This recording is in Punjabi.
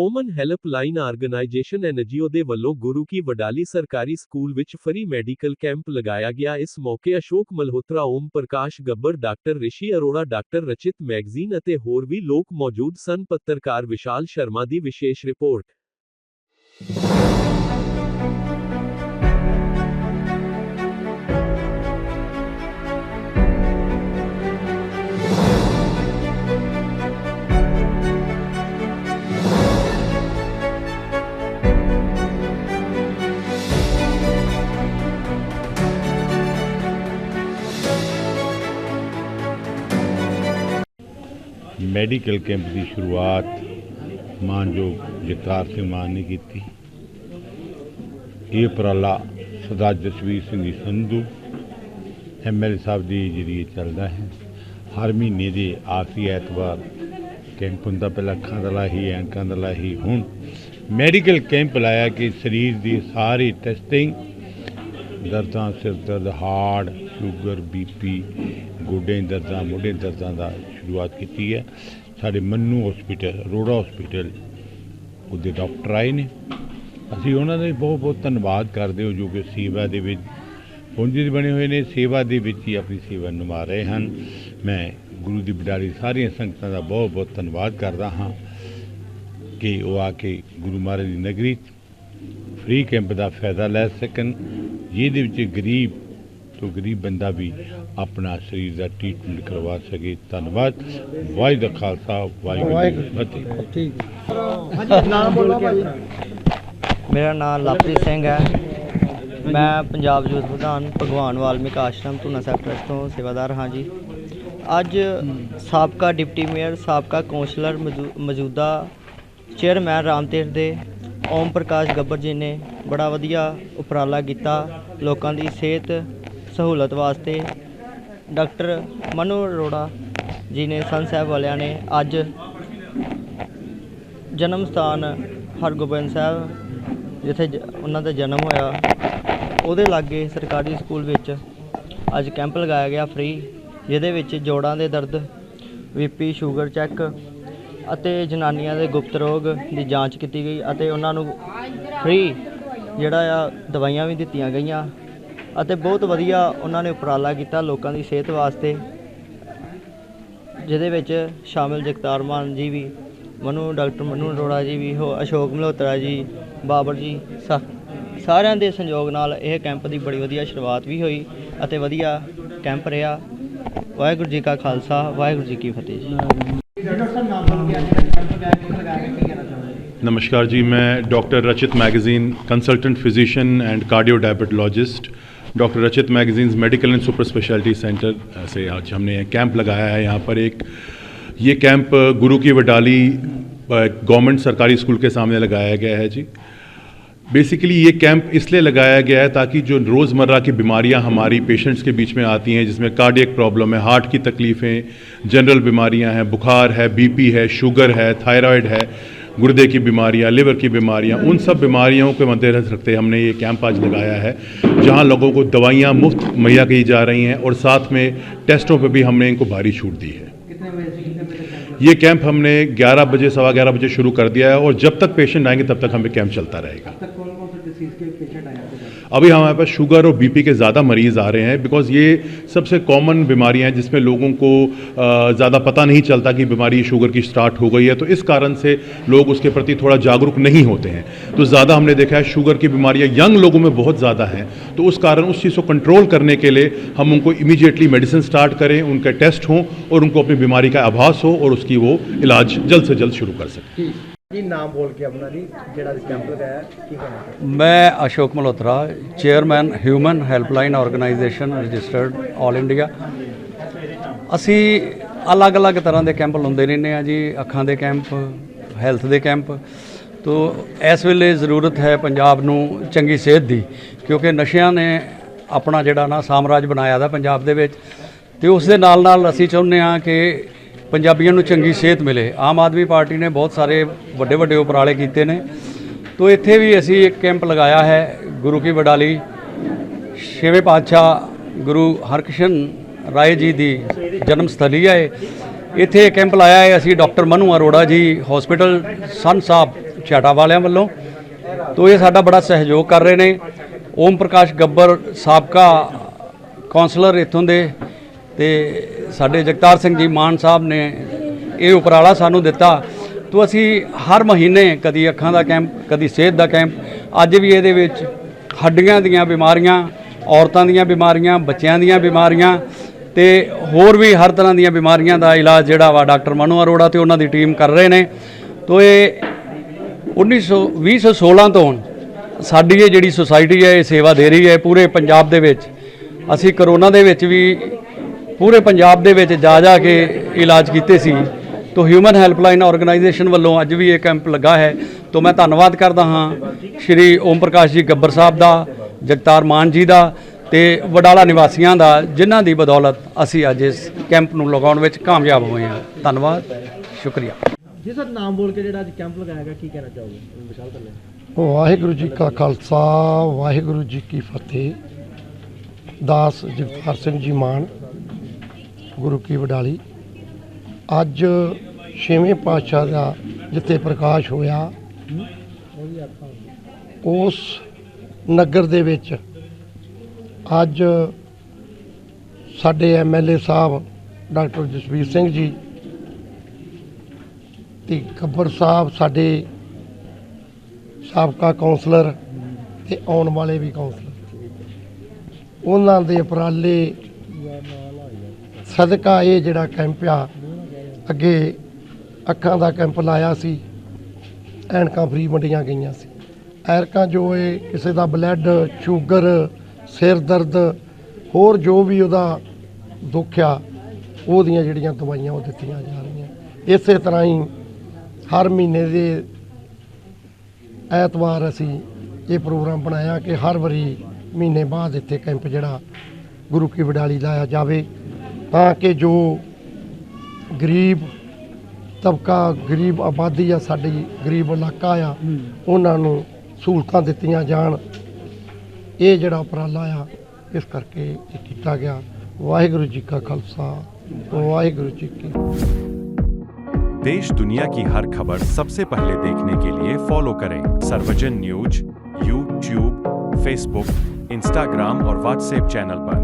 ਹੋਮਨ ਹੈਲਪਲਾਈਨ ਆਰਗੇਨਾਈਜੇਸ਼ਨ ਐਨਜੀਓ ਦੇ ਵੱਲੋਂ ਗੁਰੂ ਕੀ ਵਡਾਲੀ ਸਰਕਾਰੀ ਸਕੂਲ ਵਿੱਚ ਫਰੀ ਮੈਡੀਕਲ ਕੈਂਪ ਲਗਾਇਆ ਗਿਆ। ਇਸ ਮੌਕੇ Ashok Malhotra, Om Prakash Gabbar doctor Rishi Arora, doctor Rachit magazine ਅਤੇ ਹੋਰ ਵੀ ਲੋਕ ਮੌਜੂਦ ਸਨ। ਪੱਤਰਕਾਰ ਵਿਸ਼ਾਲ ਸ਼ਰਮਾ ਦੀ ਵਿਸ਼ੇਸ਼ ਰਿਪੋਰਟ। ਮੈਡੀਕਲ ਕੈਂਪ ਦੀ ਸ਼ੁਰੂਆਤ ਮਾਨਯੋਗ ਜਗਤਾਰ ਸਿੰਘ ਮਾਨ ਨੇ ਕੀਤੀ। ਇਹ ਉਪਰਾਲਾ ਸਰਦਾਰ ਜਸਵੀਰ ਸਿੰਘ ਜੀ ਸੰਧੂ ਐਮਐਲ ਸਾਹਿਬ ਦੇ ਜ਼ਰੀਏ ਚੱਲਦਾ ਹੈ। ਹਰ ਮਹੀਨੇ ਦੇ ਆਖਰੀ ਐਤਵਾਰ ਕੈਂਪ ਹੁੰਦਾ, ਪਹਿਲਾਂ ਅੱਖਾਂ ਦਾ ਲਾਹੀ, ਐਨਕਾਂ ਦਾ ਲਾਹੀ, ਹੁਣ ਮੈਡੀਕਲ ਕੈਂਪ ਲਾਇਆ ਕਿ ਸਰੀਰ ਦੀ ਸਾਰੀ ਟੈਸਟਿੰਗ ਦਰਦਾਂ, ਸਿਰ ਦਰਦ, ਹਾਰਟ, ਸ਼ੂਗਰ ਬੀਪੀ ਗੋਡੇ ਦਰਦਾਂ ਮੋਢੇ ਦਰਦਾਂ ਦਾ ਸ਼ੁਰੂਆਤ ਕੀਤੀ ਹੈ। ਸਾਡੇ ਮੰਨੂ ਹਸਪੀਟਲ ਰੋੜਾ ਹਸਪੀਟਲ ਉਹਦੇ ਡਾਕਟਰ ਆਏ ਨੇ। ਅਸੀਂ ਉਹਨਾਂ ਦਾ ਵੀ ਬਹੁਤ ਬਹੁਤ ਧੰਨਵਾਦ ਕਰਦੇ ਹਾਂ ਜੋ ਕਿ ਸੇਵਾ ਦੇ ਵਿੱਚ ਪੁੰਜਿਤ ਬਣੇ ਹੋਏ ਨੇ, ਸੇਵਾ ਦੇ ਵਿੱਚ ਹੀ ਆਪਣੀ ਸੇਵਾ ਨਿਭਾ ਰਹੇ ਹਨ। ਮੈਂ ਗੁਰੂ ਦੀ ਬਡਾਰੀ ਸਾਰੀਆਂ ਸੰਗਤਾਂ ਦਾ ਬਹੁਤ ਬਹੁਤ ਧੰਨਵਾਦ ਕਰਦਾ ਹਾਂ ਕਿ ਉਹ ਆ ਕੇ ਗੁਰੂ ਮਹਾਰਾਜ ਦੀ ਨਗਰੀ 'ਚ ਫ੍ਰੀ ਕੈਂਪ ਦਾ ਫਾਇਦਾ ਲੈ ਸਕਣ। ਜਿਹਦੇ ਵਿੱਚ ਗਰੀਬ ਤੋਂ ਗਰੀਬ ਬੰਦਾ ਵੀ ਆਪਣਾ ਸਰੀਰ ਦਾ ਟ੍ਰੀਟਮੈਂਟ ਕਰਵਾ ਸਕੇ। ਧੰਨਵਾਦ। ਵਾਹਿਗੁਰੂ ਦਾ ਖਾਲਸਾ ਵਾਹਿਗੁਰੂ ਫਤਿਹ। ਮੇਰਾ ਨਾਮ ਲਵਪ੍ਰੀਤ ਸਿੰਘ ਹੈ। ਮੈਂ ਪੰਜਾਬ ਯੂਥ ਪ੍ਰਧਾਨ ਭਗਵਾਨ ਵਾਲਮੀਕ ਆਸ਼ਰਮ ਧੂਨਾ ਸਾਹਿਬ ਟਰਸਟ ਤੋਂ ਸੇਵਾਦਾਰ ਹਾਂ ਜੀ। ਅੱਜ ਸਾਬਕਾ ਡਿਪਟੀ ਮੇਅਰ ਸਾਬਕਾ ਕੌਂਸਲਰ ਮੌਜੂ- ਮੌਜੂਦਾ ਚੇਅਰਮੈਨ ਰਾਮਤੇਰ ਦੇ ਓਮ ਪ੍ਰਕਾਸ਼ ਗੱਬਰ ਜੀ ਨੇ ਬੜਾ ਵਧੀਆ ਉਪਰਾਲਾ ਕੀਤਾ। ਲੋਕਾਂ ਦੀ ਸਿਹਤ ਸਹੂਲਤ ਵਾਸਤੇ ਡਾਕਟਰ ਮਨੂ ਅਰੋੜਾ ਜੀ ਨੇ ਸੰਤ ਸਾਹਿਬ ਵਾਲਿਆਂ ਨੇ ਅੱਜ ਜਨਮ ਸਥਾਨ ਹਰਗੋਬਿੰਦ ਸਾਹਿਬ, ਜਿੱਥੇ ਜ- ਉਹਨਾਂ ਦਾ ਜਨਮ ਹੋਇਆ। ਉਹਦੇ ਲਾਗੇ ਸਰਕਾਰੀ ਸਕੂਲ ਵਿੱਚ ਅੱਜ ਕੈਂਪ ਲਗਾਇਆ ਗਿਆ ਫ੍ਰੀ ਜਿਹਦੇ ਵਿੱਚ ਜੋੜਾਂ ਦੇ ਦਰਦ ਬੀਪੀ ਸ਼ੂਗਰ ਚੈੱਕ ਅਤੇ ਜਨਾਨੀਆਂ ਦੇ ਗੁਪਤ ਰੋਗ ਦੀ ਜਾਂਚ ਕੀਤੀ ਗਈ ਅਤੇ ਉਹਨਾਂ ਨੂੰ ਫ੍ਰੀ ਜਿਹੜਾ ਆ ਦਵਾਈਆਂ ਵੀ ਦਿੱਤੀਆਂ ਗਈਆਂ। ਅਤੇ ਬਹੁਤ ਵਧੀਆ ਉਹਨਾਂ ਨੇ ਉਪਰਾਲਾ ਕੀਤਾ ਲੋਕਾਂ ਦੀ ਸਿਹਤ ਵਾਸਤੇ, ਜਿਹਦੇ ਵਿੱਚ ਸ਼ਾਮਿਲ ਜਗਤਾਰ ਮਾਨ ਜੀ ਵੀ, ਮਨੂ, ਡਾਕਟਰ ਮਨੂ ਅਰੋੜਾ ਜੀ ਵੀ ਹੋ ਅਸ਼ੋਕ ਮਲਹੋਤਰਾ ਜੀ, ਬਾਬਰ ਜੀ ਸਾਰਿਆਂ ਦੇ ਸੰਯੋਗ ਨਾਲ ਇਹ ਕੈਂਪ ਦੀ ਬੜੀ ਵਧੀਆ ਸ਼ੁਰੂਆਤ ਵੀ ਹੋਈ ਅਤੇ ਵਧੀਆ ਕੈਂਪ ਰਿਹਾ। ਵਾਹਿਗੁਰੂ ਜੀ ਕਾ ਖਾਲਸਾ, ਵਾਹਿਗੁਰੂ ਜੀ ਕੀ ਫਤਿਹ ਜੀ। ਨਮਸਕਾਰ ਜੀ, ਮੈਂ doctor Rachit Magazine, consultant physician and cardio diabetologist doctor Rachit Magazines medical and super speciality centre से आज हमने कैंप लगाया है। यहाँ पर एक, ये कैंप गुरु की वडाली गवर्नमेंट सरकारी स्कूल के सामने लगाया गया है जी। बेसिकली ये कैंप इसलिए लगाया गया है ताकि जो रोज़मर्रा की बीमारियाँ हमारी पेशेंट्स के बीच में आती हैं, जिसमें कार्डियक प्रॉब्लम है, हार्ट की तकलीफ़ें, जनरल बीमारियाँ हैं, बुखार है, बीपी है, शुगर है, थायराइड है गुर्दे की बीमारियाँ लिवर की बीमारियाँ उन सब बीमारियों के मद्देनजर रखते हमने ये कैंप आज लगाया है जहाँ लोगों को दवाइयाँ मुफ़्त मुहैया की जा रही हैं और साथ में टेस्टों पर भी हमने इनको भारी छूट दी है। ये कैंप हमने 11 बजे सवा ग्यारह बजे शुरू कर दिया है और जब तक पेशेंट आएँगे तब तक हमें कैंप चलता रहेगा। अभी हमारे पास शुगर और बीपी के ज़्यादा मरीज़ आ रहे हैं बिकॉज़ ये सबसे कॉमन बीमारियाँ हैं जिसमें लोगों को ज़्यादा पता नहीं चलता कि बीमारी शुगर की स्टार्ट हो गई है। तो इस कारण से लोग उसके प्रति थोड़ा जागरूक नहीं होते हैं। तो ज़्यादा हमने देखा है शुगर की बीमारियाँ यंग लोगों में बहुत ज़्यादा हैं। तो उस कारण उस चीज़ को कंट्रोल करने के लिए हम उनको इमीडिएटली मेडिसिन स्टार्ट करें, उनके टेस्ट हों और उनको अपनी बीमारी का आभास हो और उसकी वो इलाज जल्द से जल्द शुरू कर सकें। ਜੀ, ਨਾਮ ਬੋਲ ਕੇ ਆਪਣਾ ਜੀ, ਜਿਹੜਾ ਕੈਂਪ ਲਗਾਇਆ, ਕੀ ਕਹਿਣਾ ਮੈਂ Ashok Malhotra chairman human helpline organisation registered 올 India ਅਸੀਂ ਅਲੱਗ-ਅਲੱਗ ਤਰ੍ਹਾਂ ਦੇ ਕੈਂਪ ਲਾਉਂਦੇ ਰਹਿੰਦੇ ਆ ਜੀ, ਅੱਖਾਂ ਦੇ ਕੈਂਪ ਹੈਲਥ ਦੇ ਕੈਂਪ ਤੋਂ ਇਸ ਵੇਲੇ ਜ਼ਰੂਰਤ ਹੈ ਪੰਜਾਬ ਨੂੰ ਚੰਗੀ ਸਿਹਤ ਦੀ, ਕਿਉਂਕਿ ਨਸ਼ਿਆਂ ਨੇ ਆਪਣਾ ਜਿਹੜਾ ਨਾ ਸਾਮਰਾਜ ਬਣਾਇਆ ਦਾ ਪੰਜਾਬ ਦੇ ਵਿੱਚ। ਤੇ ਉਸ ਦੇ ਨਾਲ ਨਾਲ ਅਸੀਂ ਚਾਹੁੰਦੇ ਹਾਂ ਕਿ ਪੰਜਾਬੀਆਂ ਨੂੰ ਚੰਗੀ ਸਿਹਤ ਮਿਲੇ। ਆਮ ਆਦਮੀ ਪਾਰਟੀ ਨੇ ਬਹੁਤ ਸਾਰੇ ਵੱਡੇ ਵੱਡੇ ਉਪਰਾਲੇ ਕੀਤੇ ਨੇ। ਤੋ ਇੱਥੇ ਵੀ ਅਸੀਂ ਇੱਕ ਕੈਂਪ ਲਗਾਇਆ ਹੈ ਗੁਰੂ ਕੀ ਵਡਾਲੀ। ਛੇਵੇਂ ਪਾਤਸ਼ਾਹ ਗੁਰੂ ਹਰਕ੍ਰਿਸ਼ਨ ਰਾਏ ਜੀ ਦੀ ਜਨਮ ਸਥਲੀ ਹੈ ਇਹ। ਇੱਥੇ ਕੈਂਪ ਲਾਇਆ ਹੈ ਅਸੀਂ ਡਾਕਟਰ ਮਨੂ ਅਰੋੜਾ ਜੀ ਹਸਪੀਟਲ ਸਨ ਸਾਹਿਬ ਛਾਟਾ ਵਾਲਿਆਂ ਵੱਲੋਂ। ਤੋ ਇਹ ਸਾਡਾ ਬੜਾ ਸਹਿਯੋਗ ਕਰ ਰਹੇ ਨੇ। ਓਮ ਪ੍ਰਕਾਸ਼ ਗੱਬਰ ਸਾਬਕਾ ਕਾਉਂਸਲਰ ਇੱਥੋਂ ਦੇ ਤੇ ਸਾਡੇ ਜਗਤਾਰ ਸਿੰਘ ਜੀ ਮਾਨ ਸਾਹਿਬ ਨੇ ਇਹ ਉਪਰਾਲਾ ਸਾਨੂੰ ਦਿੱਤਾ। ਤੋ ਅਸੀਂ ਹਰ ਮਹੀਨੇ ਕਦੀ ਅੱਖਾਂ ਦਾ ਕੈਂਪ, ਕਦੀ ਸਿਹਤ ਦਾ ਕੈਂਪ, ਅੱਜ ਵੀ ਇਹਦੇ ਵਿੱਚ ਹੱਡੀਆਂ ਦੀਆਂ ਬਿਮਾਰੀਆਂ, ਔਰਤਾਂ ਦੀਆਂ ਬਿਮਾਰੀਆਂ, ਬੱਚਿਆਂ ਦੀਆਂ ਬਿਮਾਰੀਆਂ ਤੇ ਹੋਰ ਵੀ ਹਰ ਤਰ੍ਹਾਂ ਦੀਆਂ ਬਿਮਾਰੀਆਂ ਦਾ ਇਲਾਜ ਜਿਹੜਾ ਵਾ ਡਾਕਟਰ ਮਨੂ ਅਰੋੜਾ ਤੇ ਉਹਨਾਂ ਦੀ ਟੀਮ ਕਰ ਰਹੇ ਨੇ। ਤੋ ਇਹ 1900 2016 ਤੋਂ ਸਾਡੀ ਇਹ ਜਿਹੜੀ ਸੁਸਾਇਟੀ ਹੈ, ਇਹ ਸੇਵਾ ਦੇ ਰਹੀ ਹੈ ਪੂਰੇ ਪੰਜਾਬ ਦੇ ਵਿੱਚ। ਅਸੀਂ ਕਰੋਨਾ ਦੇ ਵਿੱਚ ਵੀ ਪੂਰੇ ਪੰਜਾਬ ਦੇ ਵਿੱਚ ਜਾ ਜਾ ਕੇ ਇਲਾਜ ਕੀਤੇ ਸੀ। ਤੋ ਹਿਊਮਨ ਹੈਲਪਲਾਈਨ ਆਰਗੇਨਾਈਜੇਸ਼ਨ ਵੱਲੋਂ ਅੱਜ ਵੀ ਇਹ ਕੈਂਪ ਲੱਗਾ ਹੈ। ਤੋ ਮੈਂ ਧੰਨਵਾਦ ਕਰਦਾ ਹਾਂ ਸ਼੍ਰੀ ਓਮ ਪ੍ਰਕਾਸ਼ ਜੀ ਗੱਬਰ ਸਾਹਿਬ ਦਾ ਜਗਤਾਰ ਮਾਨ ਜੀ ਦਾ ਤੇ ਵਡਾਲਾ ਨਿਵਾਸੀਆਂ ਦਾ ਜਿਨ੍ਹਾਂ ਦੀ ਬਦੌਲਤ ਅਸੀਂ ਅੱਜ ਇਸ ਕੈਂਪ ਨੂੰ ਲਗਾਉਣ ਵਿੱਚ ਕਾਮਯਾਬ ਹੋਏ ਹਾਂ। ਧੰਨਵਾਦ ਸ਼ੁਕਰੀਆ। ਜੀ ਸਰ ਨਾਮ ਬੋਲ ਕੇ ਜਿਹੜਾ ਅੱਜ ਕੈਂਪ ਲਗਾਇਆ ਗਿਆ ਕੀ ਕਹਿਣਾ ਚਾਹੋਗੇ? ਵਿਸ਼ਾਲ ਕਰ ਵਾਹਿਗੁਰੂ ਜੀ ਕਾ ਖਾਲਸਾ ਵਾਹਿਗੁਰੂ ਜੀ ਕੀ ਫਤਿਹ। ਦਾਸ ਜਗਤਾਰ ਸਿੰਘ ਜੀ ਮਾਨ ਗੁਰੂ ਕੀ ਵਡਾਲੀ। ਅੱਜ ਛੇਵੇਂ ਪਾਤਸ਼ਾਹ ਦਾ ਜਿੱਥੇ ਪ੍ਰਕਾਸ਼ ਹੋਇਆ, ਉਸ ਨਗਰ ਦੇ ਵਿੱਚ ਅੱਜ ਸਾਡੇ ਐਮਐਲਏ ਸਾਹਿਬ ਡਾਕਟਰ ਜਸਵੀਰ ਸਿੰਘ ਜੀ ਤੇ ਗੱਬਰ ਸਾਹਿਬ ਸਾਡੇ ਸਾਬਕਾ ਕਾਉਂਸਲਰ ਤੇ ਆਉਣ ਵਾਲੇ ਵੀ ਕਾਉਂਸਲਰ ਉਹਨਾਂ ਦੇ ਉਪਰਾਲੇ ਸਦਕਾ ਇਹ ਜਿਹੜਾ ਕੈਂਪ ਆ, ਅੱਗੇ ਅੱਖਾਂ ਦਾ ਕੈਂਪ ਲਾਇਆ ਸੀ, ਐਨਕਾਂ ਫ੍ਰੀ ਵੰਡੀਆਂ ਗਈਆਂ ਸੀ। ਐਨਕਾਂ ਜੋ ਇਹ ਕਿਸੇ ਦਾ ਬਲੱਡ, ਸ਼ੂਗਰ, ਸਿਰ ਦਰਦ, ਹੋਰ ਜੋ ਵੀ ਉਹਦਾ ਦੁੱਖ ਆ, ਉਹਦੀਆਂ ਜਿਹੜੀਆਂ ਦਵਾਈਆਂ ਉਹ ਦਿੱਤੀਆਂ ਜਾ ਰਹੀਆਂ। ਇਸੇ ਤਰ੍ਹਾਂ ਹੀ ਹਰ ਮਹੀਨੇ ਦੇ ਐਤਵਾਰ ਅਸੀਂ ਇਹ ਪ੍ਰੋਗਰਾਮ ਬਣਾਇਆ ਕਿ ਹਰ ਵਾਰੀ ਮਹੀਨੇ ਬਾਅਦ ਇੱਥੇ ਕੈਂਪ ਜਿਹੜਾ ਗੁਰੂ ਕੀ ਵਡਾਲੀ ਲਾਇਆ ਜਾਵੇ। ਤਾਂ ਕਿ ਜੋ ਗਰੀਬ ਤਬਕਾ ਗਰੀਬ ਆਬਾਦੀ ਆ ਸਾਡੀ ਗਰੀਬ ਇਲਾਕਾ ਆ ਉਹਨਾਂ ਨੂੰ ਸਹੂਲਤਾਂ ਦਿੱਤੀਆਂ ਜਾਣ ਇਹ ਜਿਹੜਾ ਉਪਰਾਲਾ ਆ ਇਸ ਕਰਕੇ ਇਹ ਕੀਤਾ ਗਿਆ ਵਾਹਿਗੁਰੂ ਜੀ ਕਾ ਖਾਲਸਾ ਵਾਹਿਗੁਰੂ ਜੀ ਕੀ देश दुनिया की हर खबर सबसे पहले देखने के लिए फॉलो करें Sarvajan news YouTube Facebook Instagram और व्हाट्सएप चैनल पर।